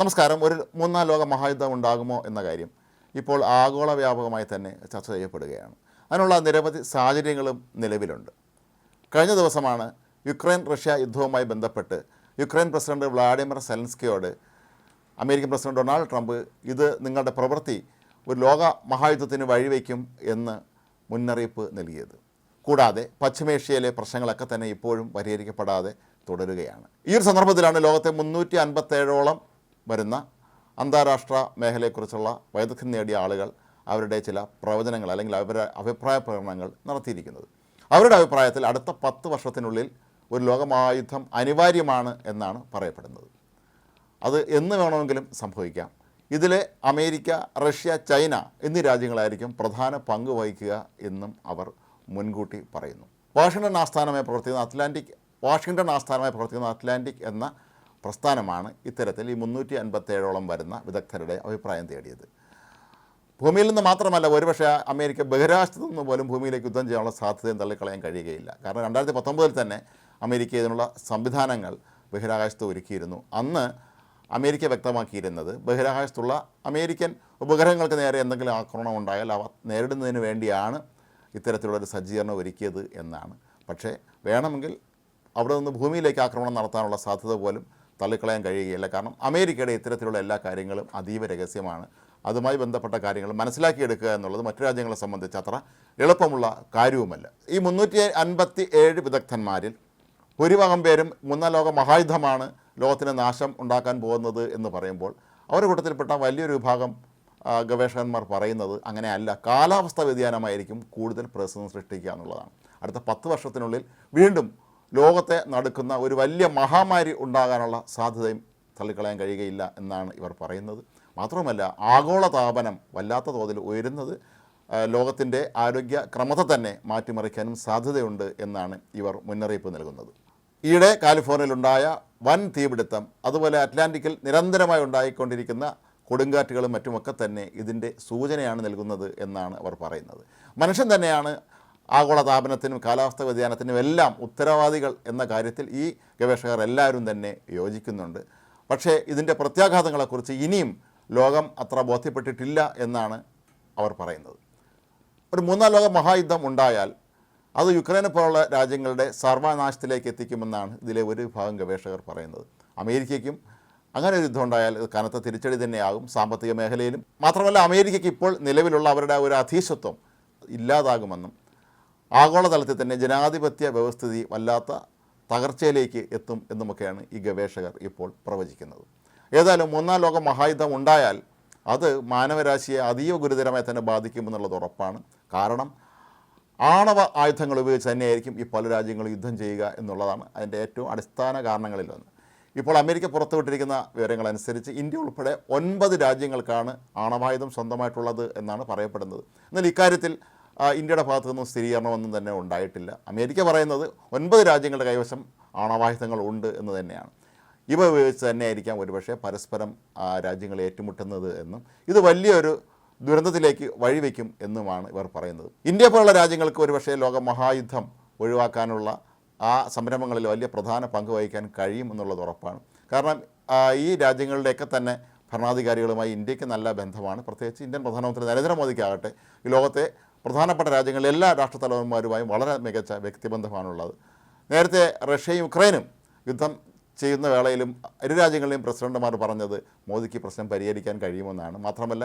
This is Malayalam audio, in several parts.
നമസ്കാരം. ഒരു മൂന്നാം ലോക മഹായുദ്ധം ഉണ്ടാകുമോ എന്ന കാര്യം ഇപ്പോൾ ആഗോള വ്യാപകമായി തന്നെ ചർച്ച ചെയ്യപ്പെടുകയാണ്. അതിനുള്ള നിരവധി സാഹചര്യങ്ങളും നിലവിലുണ്ട്. കഴിഞ്ഞ ദിവസമാണ് യുക്രൈൻ റഷ്യ യുദ്ധവുമായി ബന്ധപ്പെട്ട് യുക്രൈൻ പ്രസിഡന്റ് വ്ളാഡിമിർ സെലൻസ്കിയോട് അമേരിക്കൻ പ്രസിഡന്റ് ഡൊണാൾഡ് ട്രംപ് ഇത് നിങ്ങളുടെ പ്രവൃത്തി ഒരു ലോക മഹായുദ്ധത്തിന് വഴിവെക്കും എന്ന് മുന്നറിയിപ്പ് നൽകിയത്. കൂടാതെ പശ്ചിമേഷ്യയിലെ പ്രശ്നങ്ങളൊക്കെ തന്നെ ഇപ്പോഴും പരിഹരിക്കപ്പെടാതെ തുടരുകയാണ്. ഈ ഒരു സന്ദർഭത്തിലാണ് ലോകത്തെ മുന്നൂറ്റി അൻപത്തേഴോളം വരുന്ന അന്താരാഷ്ട്ര മേഖലയെക്കുറിച്ചുള്ള വൈദഗ്ധ്യം നേടിയ ആളുകൾ അവരുടെ ചില പ്രവചനങ്ങൾ അല്ലെങ്കിൽ അവരുടെ അഭിപ്രായ പ്രകടനങ്ങൾ നടത്തിയിരിക്കുന്നത്. അവരുടെ അഭിപ്രായത്തിൽ അടുത്ത പത്ത് വർഷത്തിനുള്ളിൽ ഒരു ലോകമായുദ്ധം അനിവാര്യമാണ് എന്നാണ് പറയപ്പെടുന്നത്. അത് എന്ന് വേണമെങ്കിലും സംഭവിക്കാം. ഇതിൽ അമേരിക്ക റഷ്യ ചൈന എന്നീ രാജ്യങ്ങളായിരിക്കും പ്രധാന പങ്ക് വഹിക്കുക എന്നും അവർ മുൻകൂട്ടി പറയുന്നു. വാഷിങ്ടൺ ആസ്ഥാനമായി പ്രവർത്തിക്കുന്ന അറ്റ്ലാന്റിക് വാഷിങ്ടൺ ആസ്ഥാനമായി പ്രവർത്തിക്കുന്ന അറ്റ്ലാന്റിക് എന്ന പ്രസ്ഥാനമാണ് ഇത്തരത്തിൽ ഈ മുന്നൂറ്റി അൻപത്തേഴോളം വരുന്ന വിദഗ്ധരുടെ അഭിപ്രായം തേടിയത്. ഭൂമിയിൽ നിന്ന് മാത്രമല്ല ഒരുപക്ഷെ അമേരിക്ക ബഹിരാകാശത്തു നിന്ന് പോലും ഭൂമിയിലേക്ക് യുദ്ധം ചെയ്യാനുള്ള സാധ്യതയും തള്ളിക്കളയാൻ കഴിയുകയില്ല. കാരണം രണ്ടായിരത്തി പത്തൊമ്പതിൽ തന്നെ അമേരിക്ക ഇതിനുള്ള സംവിധാനങ്ങൾ ബഹിരാകാശത്ത് ഒരുക്കിയിരുന്നു. അന്ന് അമേരിക്ക വ്യക്തമാക്കിയിരുന്നത് ബഹിരാകാശത്തുള്ള അമേരിക്കൻ ഉപഗ്രഹങ്ങൾക്ക് നേരെ എന്തെങ്കിലും ആക്രമണം ഉണ്ടായാൽ അവ നേരിടുന്നതിന് വേണ്ടിയാണ് ഇത്തരത്തിലുള്ളൊരു സജ്ജീകരണം ഒരുക്കിയത് എന്നാണ്. പക്ഷേ വേണമെങ്കിൽ അവിടെ നിന്ന് ഭൂമിയിലേക്ക് ആക്രമണം നടത്താനുള്ള സാധ്യത പോലും തള്ളിക്കളയാൻ കഴിയുകയില്ല. കാരണം അമേരിക്കയുടെ ഇത്തരത്തിലുള്ള എല്ലാ കാര്യങ്ങളും അതീവ രഹസ്യമാണ്. അതുമായി ബന്ധപ്പെട്ട കാര്യങ്ങൾ മനസ്സിലാക്കിയെടുക്കുക എന്നുള്ളത് മറ്റു രാജ്യങ്ങളെ സംബന്ധിച്ച് അത്ര എളുപ്പമുള്ള കാര്യവുമല്ല. ഈ മുന്നൂറ്റി അൻപത്തി ഏഴ് വിദഗ്ധന്മാരിൽ ഭൂരിഭാഗം പേരും മൂന്നാം ലോക മഹായുദ്ധമാണ് ലോകത്തിന് നാശം ഉണ്ടാക്കാൻ പോകുന്നത് എന്ന് പറയുമ്പോൾ അവരുടെ കൂട്ടത്തിൽപ്പെട്ട വലിയൊരു വിഭാഗം ഗവേഷകന്മാർ പറയുന്നത് അങ്ങനെയല്ല. കാലാവസ്ഥാ വ്യതിയാനമായിരിക്കും കൂടുതൽ പ്രശ്നം സൃഷ്ടിക്കുക എന്നുള്ളതാണ്. അടുത്ത പത്ത് വർഷത്തിനുള്ളിൽ വീണ്ടും ലോകത്തെ നടക്കുന്ന ഒരു വലിയ മഹാമാരി ഉണ്ടാകാനുള്ള സാധ്യതയും തള്ളിക്കളയാൻ കഴിയുകയില്ല എന്നാണ് ഇവർ പറയുന്നത്. മാത്രമല്ല ആഗോള താപനം വല്ലാത്ത തോതിൽ ഉയരുന്നത് ലോകത്തിന്റെ ആരോഗ്യ ക്രമത്തെ തന്നെ മാറ്റിമറിക്കാനും സാധ്യതയുണ്ട് എന്നാണ് ഇവർ മുന്നറിയിപ്പ് നൽകുന്നത്. ഈയിടെ കാലിഫോർണിയയിലുണ്ടായ വൻ തീപിടുത്തം അതുപോലെ അറ്റ്ലാന്റിക്കിൽ നിരന്തരമായി ഉണ്ടായിക്കൊണ്ടിരിക്കുന്ന കൊടുങ്കാറ്റുകളും മറ്റുമൊക്കെ തന്നെ ഇതിന്റെ സൂചനയാണ് നൽകുന്നത് എന്നാണ് അവർ പറയുന്നത്. മനുഷ്യൻ തന്നെയാണ് ആഗോള താപനത്തിനും കാലാവസ്ഥ വ്യതിയാനത്തിനും എല്ലാം ഉത്തരവാദികൾ എന്ന കാര്യത്തിൽ ഈ ഗവേഷകർ എല്ലാവരും തന്നെ യോജിക്കുന്നുണ്ട്. പക്ഷേ ഇതിന്റെ പ്രത്യാഘാതങ്ങളെക്കുറിച്ച് ഇനിയും ലോകം അത്ര ബോധ്യപ്പെട്ടിട്ടില്ല എന്നാണ് അവർ പറയുന്നത്. ഒരു മൂന്നാം ലോക മഹായുദ്ധം ഉണ്ടായാൽ അത് യുക്രൈനെ പോലുള്ള രാജ്യങ്ങളുടെ സർവനാശത്തിലേക്ക് എത്തിക്കുമെന്നാണ് ഇതിലെ ഒരു വിഭാഗം ഗവേഷകർ പറയുന്നത്. അമേരിക്കയ്ക്കും അങ്ങനെ ഒരു യുദ്ധം ഉണ്ടായാൽ കനത്ത തിരിച്ചടി തന്നെയാകും സാമ്പത്തിക മേഖലയിലും. മാത്രമല്ല അമേരിക്കയ്ക്ക് ഇപ്പോൾ നിലവിലുള്ള അവരുടെ ഒരു അധീശത്വം ഇല്ലാതാകുമെന്നും ആഗോളതലത്തിൽ തന്നെ ജനാധിപത്യ വ്യവസ്ഥിതി വല്ലാത്ത തകർച്ചയിലേക്ക് എത്തും എന്നുമൊക്കെയാണ് ഈ ഗവേഷകർ ഇപ്പോൾ പ്രവചിക്കുന്നത്. ഏതായാലും ഒന്നാം ലോക മഹായുദ്ധം ഉണ്ടായാൽ അത് മാനവരാശിയെ അതീവ ഗുരുതരമായി തന്നെ ബാധിക്കുമെന്നുള്ളത് ഉറപ്പാണ്. കാരണം ആണവ ആയുധങ്ങൾ ഉപയോഗിച്ച് തന്നെയായിരിക്കും ഈ പല രാജ്യങ്ങളും യുദ്ധം ചെയ്യുക എന്നുള്ളതാണ് അതിന്റെ ഏറ്റവും അടിസ്ഥാന കാരണങ്ങളിലൊന്ന് ഇപ്പോൾ അമേരിക്ക പുറത്തുവിട്ടിരിക്കുന്ന വിവരങ്ങളനുസരിച്ച് ഇന്ത്യ ഉൾപ്പെടെ ഒൻപത് രാജ്യങ്ങൾക്കാണ് ആണവായുധം സ്വന്തമായിട്ടുള്ളത് എന്നാണ് പറയപ്പെടുന്നത്. എന്നാൽ ഇക്കാര്യത്തിൽ ഇന്ത്യയുടെ ഭാഗത്തു നിന്നും സ്ഥിരീകരണമൊന്നും തന്നെ ഉണ്ടായിട്ടില്ല. അമേരിക്ക പറയുന്നത് ഒൻപത് രാജ്യങ്ങളുടെ കൈവശം ആണവായുധങ്ങൾ ഉണ്ട് എന്ന് തന്നെയാണ്. ഇവ ഉപയോഗിച്ച് തന്നെയായിരിക്കാം ഒരുപക്ഷെ പരസ്പരം രാജ്യങ്ങൾ ഏറ്റുമുട്ടുന്നത് എന്നും ഇത് വലിയൊരു ദുരന്തത്തിലേക്ക് വഴിവെക്കും എന്നുമാണ് ഇവർ പറയുന്നത്. ഇന്ത്യ പോലുള്ള രാജ്യങ്ങൾക്ക് ഒരുപക്ഷെ ലോക മഹായുദ്ധം ഒഴിവാക്കാനുള്ള ആ സംരംഭങ്ങളിൽ വലിയ പ്രധാന പങ്ക് വഹിക്കാൻ കഴിയും എന്നുള്ളത് ഉറപ്പാണ്. കാരണം ഈ രാജ്യങ്ങളുടെയൊക്കെ തന്നെ ഭരണാധികാരികളുമായി ഇന്ത്യയ്ക്ക് നല്ല ബന്ധമാണ്. പ്രത്യേകിച്ച് ഇന്ത്യൻ പ്രധാനമന്ത്രി നരേന്ദ്രമോദിക്കാകട്ടെ ഈ ലോകത്തെ പ്രധാനപ്പെട്ട രാജ്യങ്ങളിലെ എല്ലാ രാഷ്ട്രത്തലവന്മാരുമായും വളരെ മികച്ച വ്യക്തിബന്ധമാണുള്ളത്. നേരത്തെ റഷ്യയും യുക്രൈനും യുദ്ധം ചെയ്യുന്ന വേളയിലും ഇരു രാജ്യങ്ങളിലെയും പ്രസിഡന്റുമാർ പറഞ്ഞത് മോദിക്ക് പ്രശ്നം പരിഹരിക്കാൻ കഴിയുമെന്നാണ്. മാത്രമല്ല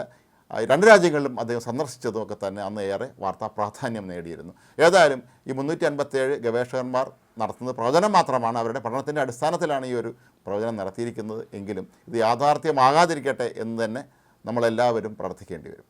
രണ്ട് രാജ്യങ്ങളിലും അദ്ദേഹം സന്ദർശിച്ചതുമൊക്കെ തന്നെ അന്ന് ഏറെ വാർത്താ പ്രാധാന്യം നേടിയിരുന്നു. ഏതായാലും ഈ മുന്നൂറ്റി അൻപത്തേഴ് ഗവേഷകന്മാർ നടത്തുന്നത് പ്രവചനം മാത്രമാണ് അവരുടെ പഠനത്തിന്റെ അടിസ്ഥാനത്തിലാണ് ഈ ഒരു പ്രവചനം നടത്തിയിരിക്കുന്നത്. എങ്കിലും ഇത് യാഥാർത്ഥ്യമാകാതിരിക്കട്ടെ എന്ന് തന്നെ നമ്മളെല്ലാവരും പ്രാർത്ഥിക്കേണ്ടി വരും.